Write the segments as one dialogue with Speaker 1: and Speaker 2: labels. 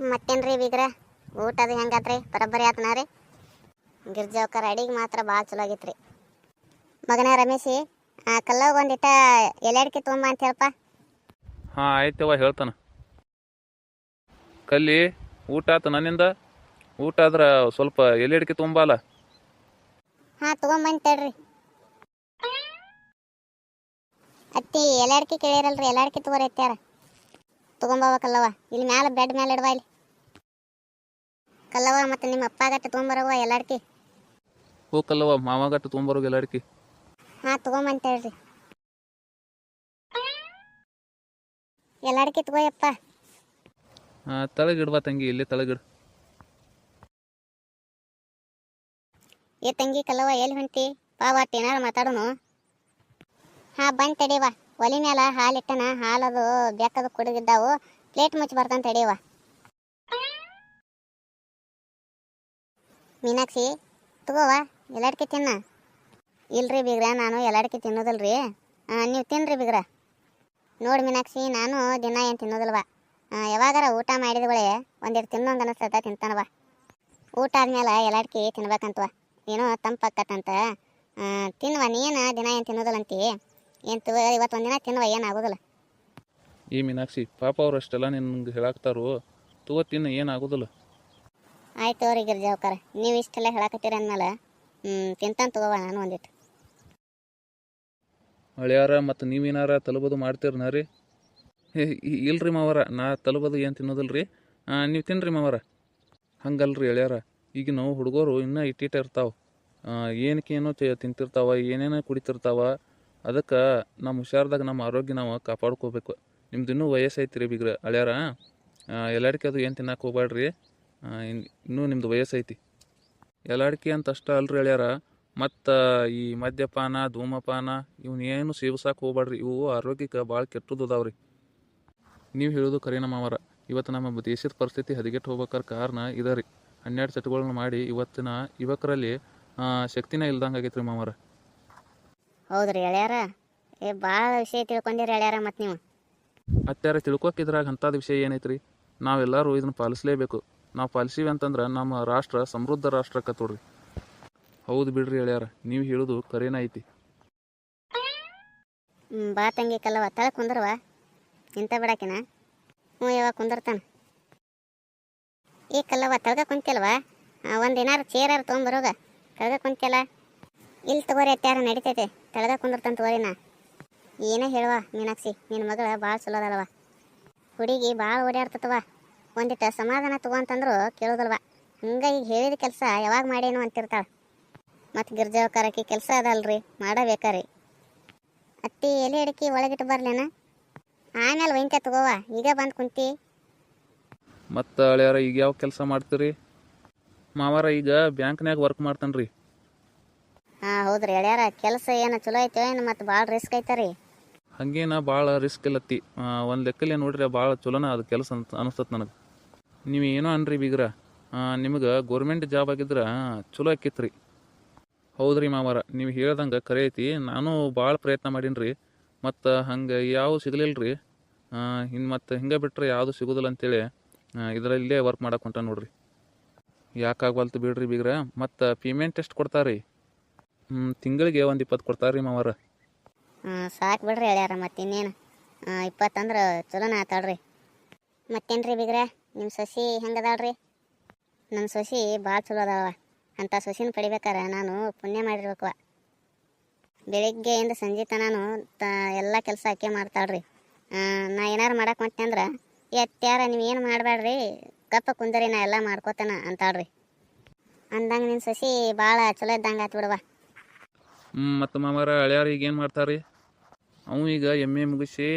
Speaker 1: ಮತ್ತೇನ್ರಿ ಬೀಗ್ರ? ಊಟದ ಹೆಂಗಾತ್ರಿ? ಬರೋಬ್ಬರಿ ಆತನ ರೀ? ಗಿರ್ಜಾವ್ಕರ್ ಅಡಿಗೆ ಮಾತ್ರ ಭಾಳ ಚಲೋ ಆಗೈತ್ರಿ. ಮಗನ ರಮೇಶಿ ಆ ಕಲ್ಲಾಗ ಒಂದಿಟ್ಟ ಎಲೆ ಅಡಿಕೆ ತೊಗೊಂಬ ಅಂತ ಹೇಳಪ್ಪ
Speaker 2: ಹಾಂ ಆಯ್ತವ ಹೇಳ್ತಾನೆ. ಕಲ್ಲಿ ಊಟ ಆತ ನನ್ನಿಂದ. ಊಟ ಆದ್ರೆ ಸ್ವಲ್ಪ ಎಲೆ ಅಡಿಕೆ ತುಂಬಲ್ಲ
Speaker 1: ಹಾಂ ತೊಗೊಂಬಂದು ತಡ್ರಿ ಅತ್ತಿ ಎಲೆ ಅಡಿಕೆ ಕೇಳಿರಲ್ರಿ ಎಲೆ ಅಡಿಕೆ ತಗೋರಿ ಅತ್ಯಾರ ತೊಗೊಂಬವ ಕಲ್ಲವ ಇಲ್ಲಿ ಮ್ಯಾಲ ಬೆಡ್ ಮೇಲೆ ಇಡವಾ ಇಲ್ಲಿ. ಕಲ್ಲವ ಮತ್ತೆ ನಿಮ್ಮ ಅಪ್ಪಗಟ್ಟ ತೊಗೊಂಬರವ ಎಲೆ ಹೋ
Speaker 2: ಕಲ್ಲವ ಮಾವಾಗಟ್ಟು ತೊಗೊಂಬರೋ ಎಲೆ
Speaker 1: ಹಾ ತೊಗೊಂಬಂತ ಹೇಳ್ರಿ. ಎಲೆ ಅಡಿಕೆ ತಗೋಯಪ್ಪ
Speaker 2: ಹಾಂ ತಳಗಿಡ್ವಾ ತಂಗಿ ಇಲ್ಲೇ ತಳಗಿಡು
Speaker 1: ಏ ತಂಗಿ ಕಲ್ಲವ ಎಲ್ಲಿ ಹೊಂಟಿ ಬಾ ಬಾ ಏನಾರು ಮಾತಾಡೋನು? ಹಾ ಬಂದ್ ತಡೀವ ಒಲಿ ಮ್ಯಾಲ ಹಾಲು ಇಟ್ಟನ ಹಾಲದು ಬೆಕ್ಕದು ಕುಡಿದಿದ್ದಾವು. ಪ್ಲೇಟ್ ಮುಚ್ಚಿ ಬರ್ತಂತ ತಡೀವ ಮೀನಾಕ್ಷಿ ತಗೋವ ಎಲ್ಲಡ್ಕೆ ತಿನ್ನ. ಇಲ್ರಿ ಬಿಗ್ರ, ನಾನು ಎಲ್ಲಡ್ಕೆ ತಿನ್ನೋದಲ್ರಿ. ನೀವು ತಿನ್ರಿ ಬಿಗ್ರ. ನೋಡಿ ಮೀನಾಕ್ಷಿ, ನಾನು ದಿನ ಏನು ತಿನ್ನೋದಿಲ್ವ. ಯಾವಾಗಾರ ಊಟ ಮಾಡಿದಗಳೇ ಒಂದಿಟ್ಟು ತಿನ್ನೋಂಗೆ ಅನಿಸ್ತದ ತಿಂತಾನವ ಊಟ ಆದ್ಮೇಲೆ ಎಲ್ಲಡ್ಕೆ ತಿನ್ಬೇಕಂತವ. ಏನೋ ತಂಪಾಕತ್ತಂತ ತಿನ್ನುವ ನೀನು ದಿನ ಏನು ತಿನ್ನೋದಿಲ್ಲ ಅಂತಿ ಏನು ತು ಇವತ್ತು ಒಂದಿನ ತಿನ್ನುವ ಏನಾಗೋದಿಲ್ಲ.
Speaker 2: ಈ ಮೀನಾಕ್ಷಿ ಪಾಪ ಅವ್ರು ಅಷ್ಟೆಲ್ಲ ನಿನ್ಗೆ ಹೇಳಾಕ್ತಾರು? ತಗೋ ತಿನ್ನ ಏನಾಗೋದಿಲ್ಲ.
Speaker 1: ಆಯ್ತು ಅವ್ರಿ ಗಿರ್ಜಾವ್ಕಾರ ನೀವು ಇಷ್ಟೆಲ್ಲ ಹೇಳಾಕತ್ತೀರ ಅಂದ್ಮೇಲೆ ತಿಂತಾನೆ ತಗೋವ ನಾನು ಒಂದಿಟ್ಟು
Speaker 2: ಹಳೆಯಾರ ಮತ್ತು ನೀವೇನಾರ ತಲುಬೋದು ಮಾಡ್ತೀರನ ರೀ? ಇಲ್ರಿ ಮಾವರ ನಾ ತಲುಬೋದು ಏನು ತಿನ್ನೋದಿಲ್ಲ ರೀ ನೀವು ತಿನ್ನಿರಿ ಮಾವರ. ಹಂಗಲ್ರಿ ಎಳ್ಯಾರ ಈಗ ನಾವು ಹುಡುಗರು ಇನ್ನೂ ಇಟ್ಟಿಟ್ಟ ಇರ್ತಾವೆ. ಏನಕ್ಕೇನೋ ತಿಂತಿರ್ತಾವ ಏನೇನೋ ಕುಡಿತಿರ್ತಾವ ಅದಕ್ಕೆ ನಮ್ಮ ಹುಷಾರ್ದಾಗ ನಮ್ಮ ಆರೋಗ್ಯ ನಾವು ಕಾಪಾಡ್ಕೋಬೇಕು. ನಿಮ್ದು ಇನ್ನೂ ವಯಸ್ಸೈತಿ ರೀ ಬಿಗ್ರ, ಅಳ್ಯಾರ? ಎಲ್ಲಾಡಿಕೆ ಅದು ಏನು ತಿನ್ನಕ್ಕೆ ಹೋಗ್ಬೇಡ್ರಿ ಇನ್ನೂ ನಿಮ್ದು ವಯಸ್ಸೈತಿ. ಎಲ್ಲಾಡಿಕೆ ಅಂತ ಅಷ್ಟ ಅಲ್ರಿ ಅಳ್ಯಾರ. ಮತ್ತು ಈ ಮದ್ಯಪಾನ, ಧೂಮಪಾನ ಇವನ್ನೇನು ಸೇವಿಸಕ್ಕೆ ಹೋಗ್ಬೇಡ್ರಿ ಇವು ಆರೋಗ್ಯಕ್ಕೆ ಭಾಳ ಕೆಟ್ಟದ್ದು ಅದಾವ್ರಿ. ನೀವು ಹೇಳೋದು ಕರಿ ಅವರ ಇವತ್ತು ನಮ್ಮ ದೇಶದ ಪರಿಸ್ಥಿತಿ ಹದಗೆಟ್ಟು ಹೋಗ್ಬೇಕಾರ ಕಾರಣ ಇದೆ ರೀ ಹನ್ನೆರಡು ಸೆಟ್ಗಳನ್ನ ಮಾಡಿ ಇವತ್ತಿನ ಯುವಕರಲ್ಲಿ ಶಕ್ತಿನೇ ಇಲ್ದಂಗೆ ಆಗೈತೆ ರೀ
Speaker 1: ಹೌದ್ರಿ ಎಳ್ಯಾರ ಏ ಭಾಳ ವಿಷಯ ತಿಳ್ಕೊಂಡಿರಿ ಎಳ್ಯಾರ ಮತ್ತು ನೀವು.
Speaker 2: ಅತ್ಯಾರ ತಿಳ್ಕೊಕಿದ್ರಾಗ ಅಂಥದ್ದು ವಿಷಯ ಏನೈತ್ರಿ? ನಾವೆಲ್ಲರೂ ಇದನ್ನು ಪಾಲಿಸಲೇಬೇಕು. ನಾವು ಪಾಲಿಸೀವಿ ಅಂತಂದ್ರೆ ನಮ್ಮ ರಾಷ್ಟ್ರ ಸಮೃದ್ಧ ರಾಷ್ಟ್ರ ಕತ್ತೋಡ್ರಿ ಹೌದು ಬಿಡ್ರಿ ಎಳ್ಯಾರ ನೀವು ಹೇಳೋದು ಕರೇನ ಐತಿ.
Speaker 1: ಬಾ ತಂಗಿ ಕಲ್ಲವ ತಳ ಕುಂದ್ರವ ಇಂತ ಬಿಡಾಕಿನ. ಹ್ಞೂ ಯಾವ ಕುಂದರ್ತಾನ. ಈ ಕಲ್ಲವ ತಳಗ ಕುಂತಿಲ್ವಾ ಒಂದು ಏನಾರು ಚೇರಾರು ತೊಗೊಂಬರೋಗ ತಳಗ ಕುಂತಿಲ್ಲ ಇಲ್ಲಿ ತಗೋರಿ ಅತ್ಯಾರ ನಡಿತೈತೆ. ತಳಗ ಕುಂದಿರ್ತಾನ ಓರಿನ ಏನ ಹೇಳುವ ಮೀನಾಕ್ಷಿ ನಿನ್ನ ಮಗಳ ಭಾಳ ಚಲೋ ಅದಲ್ವ ಹುಡುಗಿ ಭಾಳ ಓಡಾಡ್ತತವ ಒಂದಿಟ್ಟು ಸಮಾಧಾನ ತಗೋ ಅಂತಂದ್ರು ಕೇಳೋದಲ್ವ. ಹಿಂಗ ಈಗ ಹೇಳಿದ ಕೆಲಸ ಯಾವಾಗ ಮಾಡೇನು ಅಂತಿರ್ತಾಳ. ಮತ್ತು ಗಿರ್ಜಾವಕಾರಕ್ಕೆ ಕೆಲಸ ಅದಲ್ರಿ, ಮಾಡಬೇಕ್ರಿ. ಅತ್ತಿ ಎಲೆ ಅಡಿಕೆ ಒಳಗಿಟ್ಟು ಬರ್ಲೇನ? ಆಮೇಲೆ ಒಯ್ಕ ತಗೋವ, ಈಗ ಬಂದು ಕುಂತಿ.
Speaker 2: ಮತ್ತು ಅಳಿಯಾರ ಈಗ ಯಾವ ಕೆಲಸ ಮಾಡ್ತೀರಿ? ಮಾವಾರ ಈಗ ಬ್ಯಾಂಕ್ನ್ಯಾಗ ವರ್ಕ್ ಮಾಡ್ತಾನೆ ರೀ
Speaker 1: ಹಾಂ, ಹೌದ್ರಿ. ಎಳ್ಯಾರ, ಕೆಲಸ ಏನು ಚಲೋ ಐತೆ ಏನು ಮತ್ತು ಭಾಳ ರಿಸ್ಕ್ ಐತರಿ?
Speaker 2: ಹಂಗೇನ ಭಾಳ ರಿಸ್ಕ್ ಇಲ್ಲತ್ತಿ. ಒಂದು ಲೆಕ್ಕಲ್ಲಿ ನೋಡ್ರಿ, ಭಾಳ ಚಲೋನ ಅದು ಕೆಲಸ ಅಂತ ಅನಿಸ್ತತ್ ನನಗೆ. ನೀವು ಏನೋ ಅನ್ರಿ ಬೀಗ್ರ. ನಿಮಗೆ ಗೌರ್ಮೆಂಟ್ ಜಾಬ್ ಆಗಿದ್ರೆ ಚಲೋ ಆಕಿತ್ತು ರೀ ಹೌದ್ರಿ ಮಾವಾರ, ನೀವು ಹೇಳ್ದಂಗೆ ಕರೆ ಐತಿ. ನಾನು ಭಾಳ ಪ್ರಯತ್ನ ಮಾಡೀನಿ ಮತ್ತು ಹಂಗೆ ಯಾವ ಸಿಗಲಿಲ್ಲ ರೀ ಇನ್ನು ಮತ್ತು ಹಿಂಗೆ ಬಿಟ್ಟರೆ ಯಾವುದು ಸಿಗೋದಿಲ್ಲ ಅಂತೇಳಿ ಇದರಲ್ಲೇ ವರ್ಕ್ ಮಾಡಕ್ಕೆ ಹೊಂಟ ನೋಡ್ರಿ. ಯಾಕಾಗವಲ್ತು ಬಿಡ್ರಿ ಬೀಗ್ರ. ಮತ್ತು ಪೇಮೆಂಟ್ ಎಷ್ಟು ಕೊಡ್ತಾರೆ? ರೀ ತಿಂಗಳಿಗೆ ಒಂದು ಇಪ್ಪತ್ತು ಕೊಡ್ತಾರೆ ರೀ ಮಾವಾರ.
Speaker 1: ಹಾಂ ಸಾಕು ಬಿಡ್ರಿ ಹೇಳ್ಯಾರ ಮತ್ತೆ ಇನ್ನೇನು. ಇಪ್ಪತ್ತಂದ್ರೆ ಚಲೋನ ಆತಾಳ್ರಿ. ಮತ್ತೇನು ರೀ ಬಿಗ್ರೆ ನಿಮ್ಮ ಸೊಸಿ ಹೆಂಗದಾಳ್ರಿ? ನನ್ನ ಸಸಿ ಭಾಳ ಚಲೋ ಅದಾವ ಅಂಥ ಸೊಸಿನ ಪಡಿಬೇಕಾರೆ ನಾನು ಪುಣ್ಯ ಮಾಡಿರ್ಬೇಕು ಬೆಳಿಗ್ಗೆಯಿಂದ ಸಂಜೆ ತನಾನು ತ, ಎಲ್ಲ ಕೆಲಸ ಆಕೆ ಮಾಡ್ತಾಳ್ರಿ. ನಾ ಏನಾರು ಮಾಡಕ್ಕೆ ಮತ್ತೆ ಅಂದ್ರೆ, ಎತ್ತ್ಯಾರ ನೀವು ಏನು ಮಾಡಬೇಡ್ರಿ ಕಪ್ಪ ಕುಂದರಿ ನಾ ಎಲ್ಲ ಮಾಡ್ಕೋತಾನ ಅಂತಾಳ್ರಿ. ಅಂದಂಗೆ ನಿನ್ನ ಸಸಿ ಭಾಳ ಚಲೋ ಇದ್ದಂಗೆ ಆತು ಬಿಡವ
Speaker 2: ಮತ್ತು ಮಾಮಾರ ಅಳಿಯಾರ ಈಗ ಏನು ಮಾಡ್ತಾರೆ ಅವ ಈಗ ಎಂ ಎ ಮುಗಿಸಿ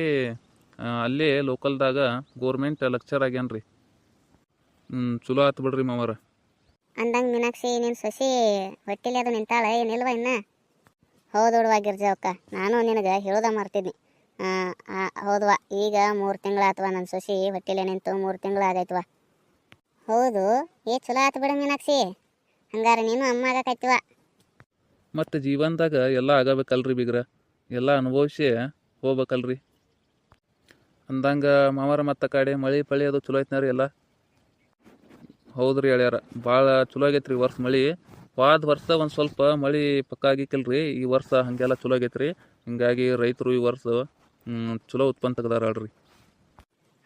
Speaker 2: ಅಲ್ಲೇ ಲೋಕಲ್ದಾಗ ಗೋರ್ಮೆಂಟ್ ಲೆಕ್ಚರ್ ಆಗ್ಯಾನ ರೀ ಹ್ಞೂ ಚಲೋ ಆತು ಬಿಡ್ರಿ ಮಾಮಾರ.
Speaker 1: ಅಂದಂಗ ಮೀನಾಕ್ಷಿ ನಿನ್ನ ಸೊಸಿ ಹೊಟ್ಟಿಲಿ ಅದು ನಿಂತಾಳ ಏನಿಲ್ವ ಇನ್ನ? ಹೌದು ಹುಡುವ ಅವಕ್ಕ ನಾನು ನಿನಗೆ ಹೇಳೋದ ಆ, ಹೌದವ್ವ ಈಗ ಮೂರು ತಿಂಗಳಾತವ ನನ್ನ ಸೊಸಿ ಹೊಟ್ಟಿಲೆ ನಿಂತು ಮೂರು ತಿಂಗಳಾಗೈತವ ಹೌದು ಏ ಚಲೋ ಆತು ಬಿಡ ಮೀನಾಕ್ಷಿ. ಹಂಗಾರೆ ನೀನು ಅಮ್ಮ ಆಗಕೈತಿವ
Speaker 2: ಮತ್ತು ಜೀವನದಾಗ ಎಲ್ಲ ಆಗಬೇಕಲ್ರಿ ಬಿಗ್ರ? ಎಲ್ಲ ಅನುಭವಿಸಿ ಹೋಗ್ಬೇಕಲ್ರಿ. ಅಂದಂಗೆ ಮಾವಾರ ಮತ್ತು ಕಡೆ ಮಳೆ ಪಳಿ ಅದು ಚಲೋ ಐತ್ನ ರೀ ಎಲ್ಲ. ಹೌದ್ರಿ ಹೇಳ್ಯಾರ ಭಾಳ ಚಲೋ ಆಗೈತ್ರಿ ವರ್ಷ ಮಳೆ. ಹೋದ ವರ್ಷ ಒಂದು ಸ್ವಲ್ಪ ಮಳೆ ಪಕ್ಕ ಆಗಿಕ್ಕಿಲ್ರಿ ಈ ವರ್ಷ ಹಾಗೆಲ್ಲ ಚಲೋ ಆಗೈತ್ರಿ. ಹಿಂಗಾಗಿ ರೈತರು ಈ ವರ್ಷ ಚಲೋ ಉತ್ಪನ್ನ ತೆಗ್ದಾರ ಅಲ್ರಿ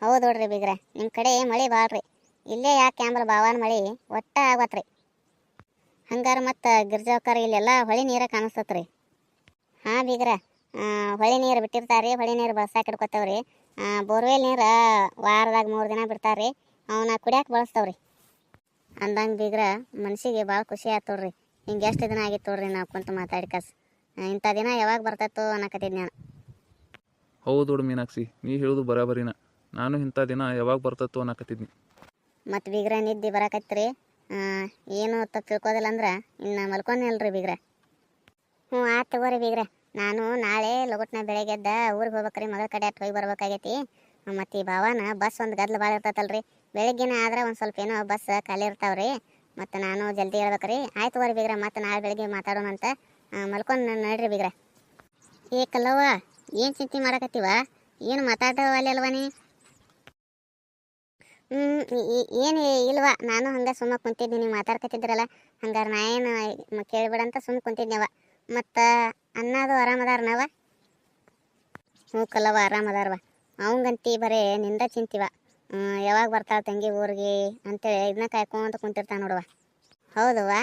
Speaker 1: ಹೌದು ನೋಡ್ರಿ ಬೀಗ್ರ ನಿಮ್ಮ ಕಡೆ ಮಳೆ ಭಾಳ ಇಲ್ಲೇ ಯಾಕೆ ಅಂಬಲ್ ಬಾವನ ಮಳೆ, ಒಟ್ಟ ಆಗತ್ರಿ ಹಂಗಾರ ಮತ್ತು ಗಿರ್ಜಾಕಾರ ಇಲ್ಲೆಲ್ಲ ಹೊಳೆ ನೀರ ಕಾಣಿಸ್ತತ್ರಿ. ಹಾಂ ಬೀಗ್ರ ಹೊಳೆ ನೀರು ಬಿಟ್ಟಿರ್ತಾರೆ ಹೊಳೆ ನೀರು ಬಳಸಾಕ ಇಡ್ಕೊತಾವ್ರಿ ಬೋರ್ವೆಲ್ ನೀರು ವಾರದಾಗ ಮೂರು ದಿನ ಬಿಡ್ತಾರ್ರಿ ಅವನ್ನ ಕುಡಿಯಕ್ಕೆ ಬಳಸ್ತಾವ್ರಿ. ಅಂದಂಗ ಬೀಗ್ರ ಮನ್ಸಿಗೆ ಭಾಳ ಖುಷಿ ಆಯ್ತವ್ರಿ ಹಿಂಗೆ ಎಷ್ಟು ದಿನ ಆಗಿತ್ತು ನೋಡ್ರಿ ನಾವು ಕುಂತು ಮಾತಾಡ್ಕಸ್ ಇಂಥ ದಿನ ಯಾವಾಗ ಬರ್ತೈತೋ ಅನ್ನಕತ್ತಿದ್ ನಾನು.
Speaker 2: ಹೌದು ಮೀನಾಕ್ಷಿ ನೀ ಹೇಳೋದು ಬರಾಬರಿನ. ನಾನು ಇಂಥ ದಿನ ಯಾವಾಗ ಬರ್ತತ್ತೋ ಅನ್ನಕತ್ತಿದ್ನಿ.
Speaker 1: ಮತ್ತು ಬೀಗ್ರ ನಿದ್ದೆ ಬರಕತ್ರಿ. ಏನು ತಪ್ಪು ತಿಳ್ಕೋದಿಲ್ಲ ಅಂದ್ರೆ ಇನ್ನು ಮಲ್ಕೊಂಡಿಲ್ರಿ ಬೀಗ್ರ. ಹ್ಞೂ, ಆತು ತಗೋರಿ ಬೀಗ್ರ. ನಾನು ನಾಳೆ ಲಗುಟ್ನ ಬೆಳಗ್ಗೆದ್ದ ಊರಿಗೆ ಹೋಗ್ಬೇಕ್ರಿ, ಮಗಳ ಕಡೆ ಅಟ್ ಹೋಗಿ ಬರ್ಬೇಕಾಗೈತಿ. ಮತ್ತು ಈ ಭಾವನ ಬಸ್ ಒಂದು ಗದ್ಲು ಭಾಳ ಇರ್ತೈತಲ್ರಿ. ಬೆಳಗ್ಗೆನ ಆದ್ರೆ ಒಂದು ಸ್ವಲ್ಪ ಏನೋ ಬಸ್ ಖಾಲಿ ಇರ್ತಾವ್ರಿ. ಮತ್ತು ನಾನು ಜಲ್ದಿ ಹೇಳ್ಬೇಕ್ರಿ. ಆಯ್ತು ತಗೋರಿ ಬೀಗ್ರ, ಮತ್ತು ನಾಳೆ ಬೆಳಗ್ಗೆ ಮಾತಾಡೋಣಂತ ಮಲ್ಕೊಂಡು ನಡ್ರಿ ಬೀಗ್ರ. ಏ ಕಲ್ಲವ್ವ, ಏನು ಚಿಂತೆ ಮಾಡಕತ್ತೀವ? ಏನು ಮಾತಾಡ್ತಾವ ಅಲ್ಲಿ ಅಲ್ವಾ ನೀ? ಈ- ಏನು ಇಲ್ವಾ? ನಾನು ಹಂಗೆ ಸುಮ್ಮನೆ ಕುಂತಿದ್ದೀನಿ ನೀವು ಮಾತಾಡ್ಕತಿದ್ರಲ್ಲ ಹಂಗಾರೆ ನಾ ಏನು ಕೇಳಿಬಿಡಂತ ಸುಮ್ಮನೆ ಸುಮ್ಮ ಕುಂತಿದ್ನವ ಮತ್ತು ಅನ್ನದು ಆರಾಮದಾರನವ ಹ್ಞೂ ಕಲ್ಲವ ಆರಾಮದಾರವ ಅವಂಗಂತಿ ಬರೇ ನಿಂದ ಚಿಂತಿವ. ಯಾವಾಗ ಬರ್ತಾಳ ತಂಗಿ ಊರಿಗೆ ಅಂತೇಳಿ ಇದನ್ನ ಕಾಯ್ಕೊಂತ ಕುಂತಿರ್ತಾನೆ ನೋಡುವ ಹೌದವ್ವ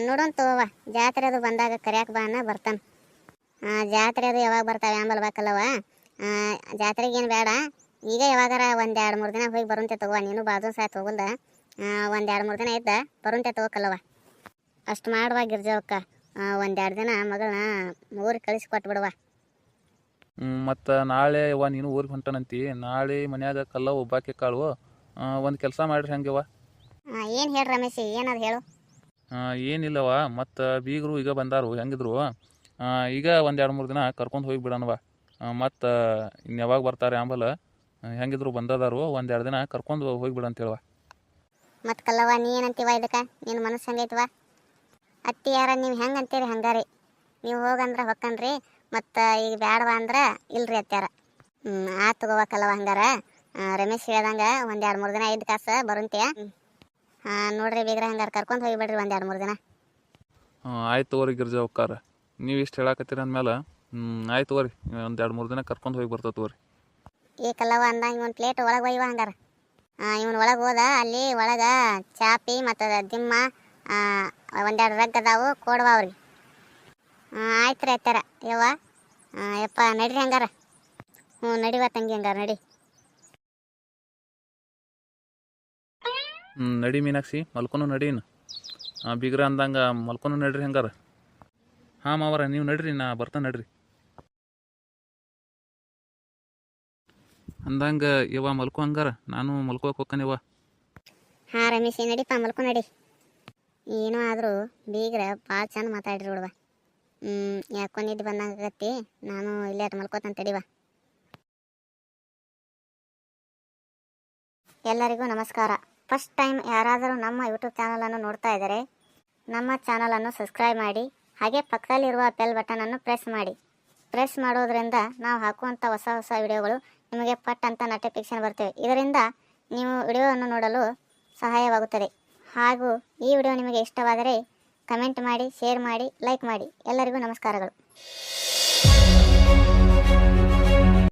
Speaker 1: ನೋಡೋಣ ತಗೋವ ಜಾತ್ರೆ ಅದು ಬಂದಾಗ ಕರಿಯಾಕ ಬಾ ಅನ್ನ ಬರ್ತಾನೆ. ಜಾತ್ರೆ ಅದು ಯಾವಾಗ ಬರ್ತಾವೆ ಆಂಬಲ್ ಬಾಕಲ್ಲವ ಜಾತ್ರೆಗೇನು ಬೇಡ ಈಗ ಯಾವಾಗಾರ ಒಂದು ಎರಡು ಮೂರು ದಿನ ಹೋಗಿ ಬರುಂತೆ ತಗೋ ನೀನು ಬಾಜು ಸಹ ತಗೊಲ್ದ ಒಂದು ಎರಡು ಮೂರು ದಿನ ಇದ್ದ ಬರುಂತೆ ತಗೋಕಲ್ಲವ ಅಷ್ಟು ಮಾಡುವ ಗಿರ್ಜಾವಕ್ಕ ಒಂದು ಎರಡು ದಿನ ಮಗಳನ್ನ ಊರಿಗೆ ಕಳಿಸಿ ಕೊಟ್ಬಿಡುವ.
Speaker 2: ಮತ್ತು ನಾಳೆ ಯವ್ವ ನೀನು ಊರಿಗೆ ಹೊಂಟನಂತಿ ನಾಳೆ ಮನ್ಯಾಗ ಕಲ್ಲ ಒಬ್ಬಾಕೆ ಕಾಳು ಒಂದು ಕೆಲಸ ಮಾಡ್ರಿ ಹಂಗೆವ
Speaker 1: ಏನು ಹೇಳಿ ರಮೇಶ್ ಏನದು ಹೇಳು?
Speaker 2: ಏನಿಲ್ಲವ ಮತ್ತು ಬೀಗರು ಈಗ ಬಂದಾರು ಹೆಂಗಿದ್ರು? ಈಗ ಒಂದು ಎರಡು ಮೂರು ದಿನ ಕರ್ಕೊಂಡು ಹೋಗಿ ಬಿಡೋಣವ ಮತ್ತು ಇನ್ನು ಯಾವಾಗ ಬರ್ತಾರೆ ಆಂಬಲ? ಹೆಂಗಿದ್ರು ಬಂದದಾರು ಒಂದು ಎರಡು ದಿನ ಕರ್ಕೊಂಡು ಅಂತ ಅಂತೇಳವ.
Speaker 1: ಮತ್ತು ಕಲ್ಲವ ನೀ ಏನಂತೀವ ಇದಕ್ಕೆ? ನಿನ್ನ ಮನಸ್ಸು ಹಂಗೈತವ? ಅತ್ತಿ ಯಾರ ನೀವು ಹೆಂಗೆ ಅಂತೀರಿ ಹಂಗಾರಿ? ನೀವು ಹೋಗಂದ್ರೆ ಹೊಕ್ಕನ್ರಿ ಮತ್ತು ಈಗ ಬ್ಯಾಡವ ಅಂದ್ರೆ ಇಲ್ರಿ ಅತ್ಯಾರ ಹ್ಞೂ ಆತ್ ತಗೋವ ಕಲ್ಲವ ಹಂಗಾರ. ರಮೇಶ್ ಹೇಳ್ದಂಗೆ ಒಂದು ಎರಡು ಮೂರು ದಿನ ಐದು ಕಾಸು ಬರುಂತೀಯ? ಹಾಂ ನೋಡ್ರಿ ಬೀಗ್ರ ಹಂಗಾರೆ ಕರ್ಕೊಂಡು ಹೋಗಿಬಿಡ್ರಿ ಒಂದು ಎರಡು ಮೂರು ದಿನ.
Speaker 2: ಆಯ್ತು ತಗೋರಿ ಗಿರ್ಜಾ ಒಕ್ಕಾರ ನೀವು ಇಷ್ಟು ಹೇಳಕತ್ತೀರ ಅಂದಮೇಲೆ ಆಯ್ತು ತಗೋರಿ. ಒಂದು ಎರಡು ಮೂರು ದಿನ ಕರ್ಕೊಂಡು ಹೋಗಿ ಬರ್ತದೆ ತಗೋರಿ.
Speaker 1: ಈ ಕಲ್ಲವ ಅಂದ ಇವನ್ ಪ್ಲೇಟ್ ಒಳಗೆ ಒಯ್ಯುವ ಹಂಗಾರ. ಇವನ್ ಒಳಗೆ ಹೋದ, ಅಲ್ಲಿ ಒಳಗೆ ಚಾಪಿ ಮತ್ತು ದಿಮ್ಮ ಒಂದೆರಡು ರಗ್ ಅದಾವು, ಕೊಡುವ ಅವ್ರಿಗೆ. ಆಯ್ತು ರೀ ಆಯ್ತಾರ ಯವ್ವ. ಯಪ್ಪ, ನಡ್ರಿ ಹಂಗಾರ. ಹ್ಞೂ, ನಡಿವ ತಂಗಿ ಹಂಗಾರ, ನಡಿ.
Speaker 2: ಹ್ಞೂ ನಡಿ ಮೀನಾಕ್ಷಿ, ಮಲ್ಕೊನು ನಡೀನ ಬಿಗ್ರ ಅಂದಂಗೆ ಮಲ್ಕೊನು ನಡ್ರಿ ಹಂಗಾರ. ಹಾಂ ಮಾವರ, ನೀವು ನಡ್ರಿ, ನಾ ಬರ್ತಾನೆ ನಡ್ರಿ. ಅಂದಂಗೆ, ಯವ್ವ ಮಲ್ಕೋ ಹಂಗಾರ. ನಾನು ಮಲ್ಕೋಕೆ ಹೋಗ್ಕನಿವ
Speaker 1: ಹಾ ರಮೇಶ್ ನಡಿಪ್ಪ ಮಲ್ಕೊ ನಡಿ. ಏನೋ ಆದರೂ ಬೀಗ್ರ ಭಾಳ ಚಂದ ಮಾತಾಡ್ರಿ ನೋಡುವ ಹ್ಮ್, ಯಾಕೋ ನಿದ್ದೆ ಬಂದಂಗೆ ಆಗತ್ತಿ. ನಾನು ಇಲ್ಲೇ ಮಲ್ಕೋತಾನೆ ತಡಿವ ಎಲ್ಲರಿಗೂ ನಮಸ್ಕಾರ. ಫಸ್ಟ್ ಟೈಮ್ ಯಾರಾದರೂ ನಮ್ಮ ಯೂಟ್ಯೂಬ್ ಚಾನಲನ್ನು ನೋಡ್ತಾ ಇದ್ದಾರೆ, ನಮ್ಮ ಚಾನಲನ್ನು ಸಬ್ಸ್ಕ್ರೈಬ್ ಮಾಡಿ, ಹಾಗೆ ಪಕ್ಕದಲ್ಲಿರುವ ಬೆಲ್ ಬಟನನ್ನು ಪ್ರೆಸ್ ಮಾಡಿ. ಪ್ರೆಸ್ ಮಾಡೋದ್ರಿಂದ ನಾವು ಹಾಕುವಂಥ ಹೊಸ ಹೊಸ ವಿಡಿಯೋಗಳು ನಿಮಗೆ ಪಟ್ ಅಂತ ನೋಟಿಫಿಕೇಶನ್ ಬರ್ತವೆ. ಇದರಿಂದ ನೀವು ವಿಡಿಯೋವನ್ನು ನೋಡಲು ಸಹಾಯವಾಗುತ್ತದೆ. ಹಾಗೂ ಈ ವಿಡಿಯೋ ನಿಮಗೆ ಇಷ್ಟವಾದರೆ ಕಮೆಂಟ್ ಮಾಡಿ ಶೇರ್ ಮಾಡಿ ಲೈಕ್ ಮಾಡಿ. ಎಲ್ಲರಿಗೂ ನಮಸ್ಕಾರಗಳು.